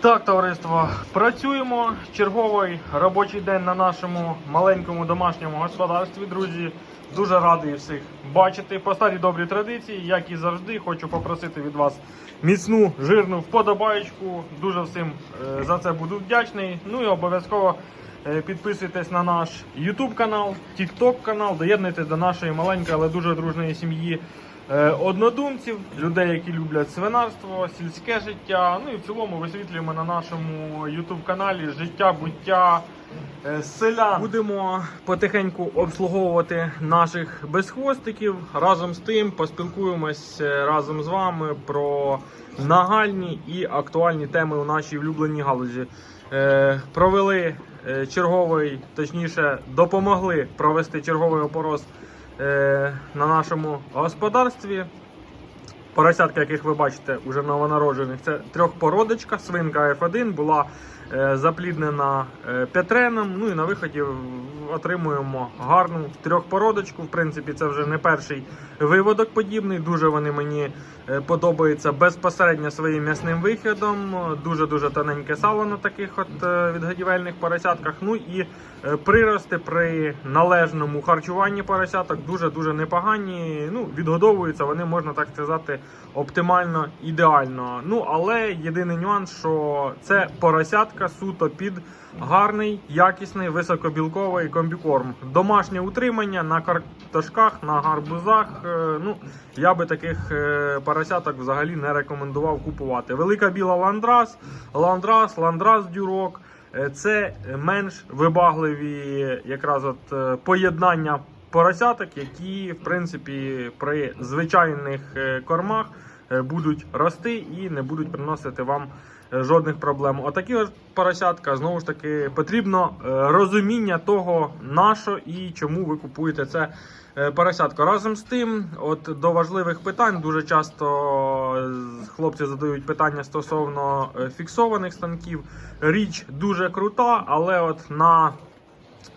Так, товариство, працюємо. Черговий робочий день на нашому маленькому домашньому господарстві. Друзі, дуже радий всіх бачити. По старій добрій традиції, як і завжди, хочу попросити від вас міцну жирну вподобаєчку. Дуже всім е, за це буду вдячний. Ну і обов'язково е, підписуйтесь на наш YouTube канал, TikTok канал, доєднуйтесь до нашої маленької, але дуже дружної сім'ї однодумців, людей, які люблять свинарство, сільське життя. Ну і в цілому висвітлюємо на нашому YouTube каналі життя, буття е, селян. Будемо потихеньку обслуговувати наших безхвостиків. Разом з тим поспілкуємось е, разом з вами про нагальні і актуальні теми у нашій улюбленій галузі. Е, провели е, черговий, точніше, допомогли провести черговий опорос е, на нашому господарстві. Поросятка, яких ви бачите, уже новонароджених, це трьохпородочка, свинка F1 була запліднена е, петреном. Ну і на виході отримуємо гарну трьохпородочку. В принципі, це вже не перший виводок подібний. Дуже вони мені е, подобаються безпосередньо своїм м'ясним виходом. Дуже дуже тоненьке сало на таких от е, відгодівельних поросятках. Ну і е, прирости при належному харчуванні поросяток дуже дуже непогані. Ну, відгодовуються вони, можна так сказати, оптимально ідеально. Ну але єдиний нюанс, що це поросятка суто під гарний, якісний, високобілковий комбікорм. Домашнє утримання на картошках, на гарбузах. е, Ну я би таких е, поросяток взагалі не рекомендував купувати. Велика біла ландрас, ландрас, ландрас дюрок. Е, Це менш вибагливі якраз от поєднання поросяток, які в принципі при звичайних кормах будуть рости і не будуть приносити вам е, жодних проблем. Отакі ось поросятка знову ж таки потрібно е, розуміння того, на що і чому ви купуєте це е, поросятко. Разом з тим, от до важливих питань дуже часто е, хлопці задають питання стосовно е, фіксованих станків. Річ дуже крута, але от на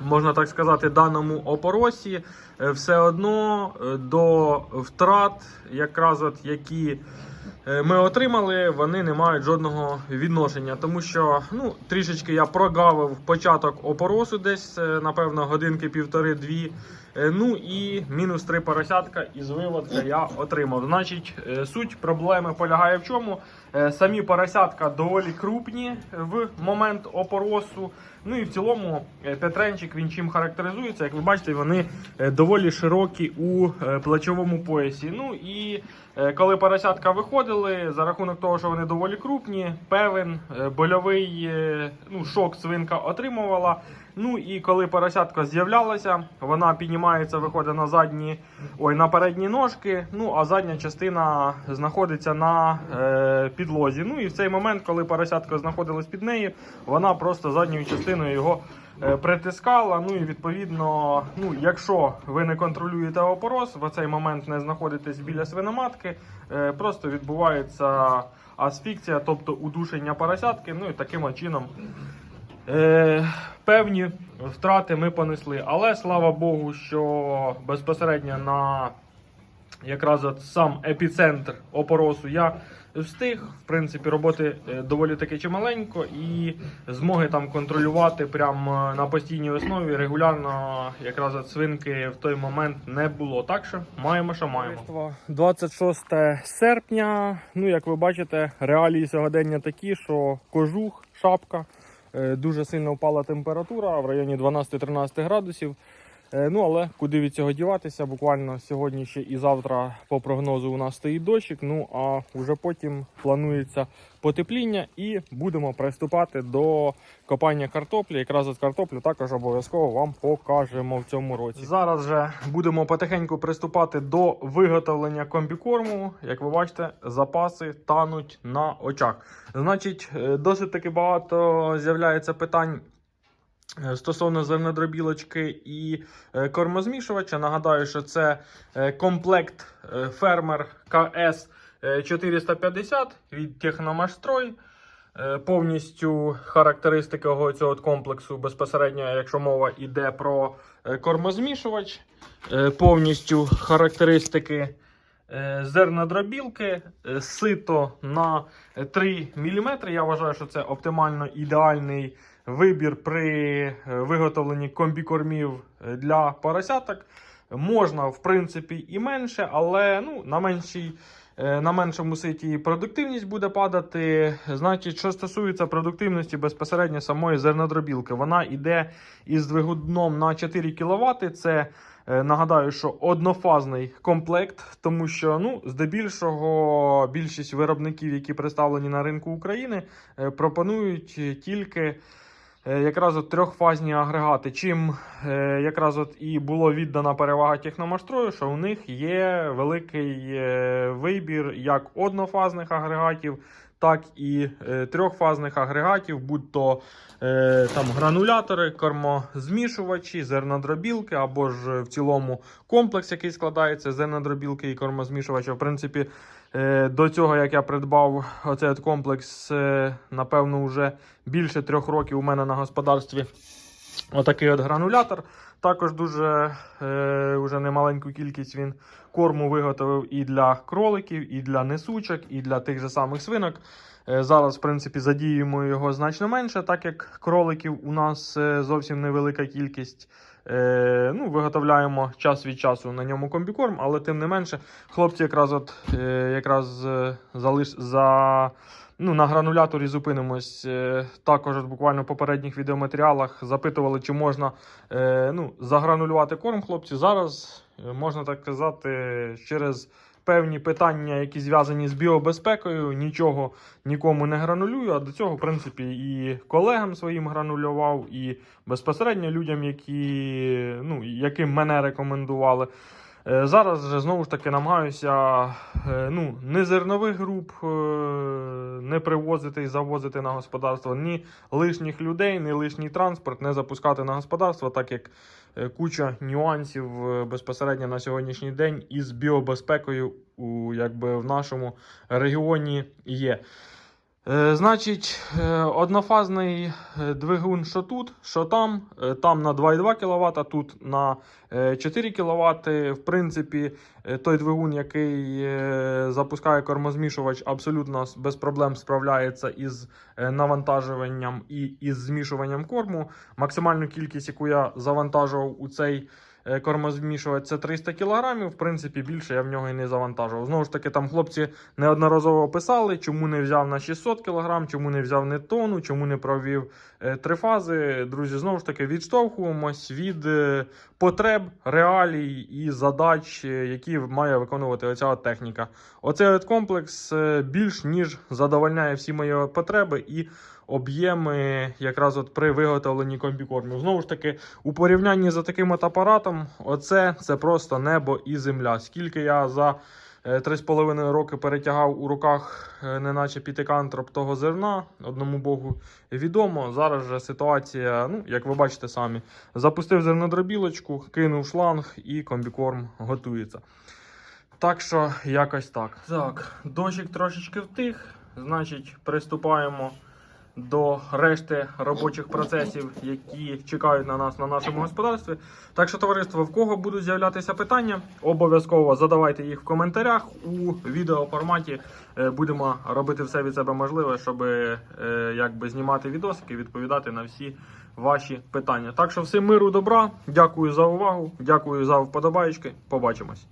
можна так сказати, даному опоросі е, все одно е, до втрат, якраз от які е, ми отримали, вони не мають жодного відношення, тому що ну трішечки я прогавив початок опоросу, десь напевно годинки півтори-дві. Е, Ну і мінус три поросятка із виводка я отримав. Значить, е, суть проблеми полягає в чому? Е, Самі поросятка доволі крупні в момент опоросу. Ну і в цілому Петренчик він чим характеризується. Як ви бачите, вони доволі широкі у плечовому поясі. Ну і коли поросятка виходили, за рахунок того, що вони доволі крупні, певен больовий ну, шок свинка отримувала. Ну і коли поросятка з'являлася, вона піднімається, виходить на задні, ой, на передні ножки. Ну а задня частина знаходиться на е, підлозі. Ну і в цей момент, коли поросятка знаходилась під нею, вона просто задньою частиною його е, притискала. Ну і відповідно, ну якщо ви не контролюєте опорос, в цей момент не знаходитесь біля свиноматки, е, просто відбувається асфікція, тобто удушення поросятки. Ну і таким чином. Е, певні втрати ми понесли. Але слава Богу, що безпосередньо на якраз от сам епіцентр опоросу я встиг. В принципі, роботи е, доволі таки чималенько, і змоги там контролювати прямо на постійній основі регулярно якраз от свинки в той момент не було. Так що маємо, що маємо. 26 серпня. Ну, як ви бачите, реалії сьогодення такі, що кожух, шапка. Е, Дуже сильно впала температура в районі 12-13 градусів. Е, Ну але куди від цього діватися? Буквально сьогодні ще і завтра по прогнозу у нас стоїть дощик. Ну а вже потім планується потепління і будемо приступати до копання картоплі. Якраз от картоплю також обов'язково вам покажемо в цьому році. Зараз же будемо потихеньку приступати до виготовлення комбікорму. Як ви бачите, запаси тануть на очах. Значить, е, досить таки багато з'являється питань. Е, Стосовно зернодробілочки і е, кормозмішувача, нагадаю, що це е, комплект фермер КС е, 450 від Техномашстрой. Повністю характеристики цього комплексу безпосередньо, якщо мова йде про кормозмішувач, повністю характеристики зернодробілки, е, сито на 3 мм. Я вважаю, що це оптимально ідеальний вибір при е, виготовленні комбікормів е, для поросяток. Можна, в принципі, і менше, але ну, на меншій. Е, На меншому ситі продуктивність буде падати. Значить, що стосується продуктивності безпосередньо самої зернодробілки, вона йде із двигуном на 4 кВт. Це е, нагадаю, що однофазний комплект, тому що ну, здебільшого більшість виробників, які представлені на ринку України, е, пропонують тільки якраз от трьохфазні агрегати. Чим е, якраз от і було віддана перевага техномаштрою, що у них є великий е, вибір як однофазних агрегатів, так і е, трьохфазних агрегатів, будь то е, там гранулятори, кормозмішувачі, зернодробілки або ж в цілому комплекс, який складається зернодробілки і кормозмішувача. В принципі, е, до цього, як я придбав оцей от комплекс, е, напевно, вже більше трьох років у мене на господарстві. Отакий от гранулятор. Також дуже е, вже немаленьку кількість він корму виготовив і для кроликів, і для несучок, і для тих же самих свинок. Е, зараз, в принципі, задіюємо його значно менше, так як кроликів у нас е, зовсім невелика кількість. Е, ну, виготовляємо час від часу на ньому комбікорм, але тим не менше, хлопці якраз от е, якраз е, залиш за. Ну, на грануляторі зупинимось. Е, Також от буквально в попередніх відеоматеріалах запитували, чи можна е, ну, загранулювати корм хлопці. Зараз, е, можна так казати, через певні питання, які зв'язані з біобезпекою, нічого нікому не гранулюю. А до цього, в принципі, і колегам своїм гранулював, і безпосередньо людям, які, ну, яким мене рекомендували. Е, Зараз же знову ж таки намагаюся е, ну, не зернових груп е, не привозити і завозити на господарство, ні лишніх людей, ні лишній транспорт не запускати на господарство, так як куча нюансів безпосередньо на сьогоднішній день із біобезпекою у, якби, в нашому регіоні є. Е, значить, е, однофазний е, двигун, що тут, що там. Там на 2,2 кВт, тут на е, 4 кВт. В принципі, той двигун, який запускає кормозмішувач, абсолютно без проблем справляється із навантажуванням і із змішуванням корму. Максимальну кількість, яку я завантажував у цей кормозмішувач, це 300 кг. В принципі, більше я в нього і не завантажував. Знову ж таки, там хлопці неодноразово писали, чому не взяв на 600 кг, чому не взяв не тонну, чому не провів е, три фази. Друзі, знову ж таки, відштовхуємось від е, потреб, реалій і задач, е, які має виконувати оця техніка. Оцей комплекс е, більш ніж задовольняє всі мої потреби і об'єми якраз от при виготовленні комбікормів. Знову ж таки, у порівнянні з таким от апаратом, оце це просто небо і земля. Скільки я за е, Три з половиною роки перетягав у руках, е, неначе пітикантроп того зерна. Одному Богу відомо. Зараз же ситуація, ну, як ви бачите самі, запустив зернодробілочку, кинув шланг і комбікорм готується. Так що якось так. Так, дощик трошечки втих, значить, приступаємо до решти робочих процесів, які чекають на нас на нашому господарстві. Так що, товариство, в кого будуть з'являтися питання, обов'язково задавайте їх в коментарях. У відеоформаті е, будемо робити все від себе можливе, щоб е, якби знімати відосики, відповідати на всі ваші питання. Так що всім миру, добра, дякую за увагу, дякую за вподобаєчки. Побачимось.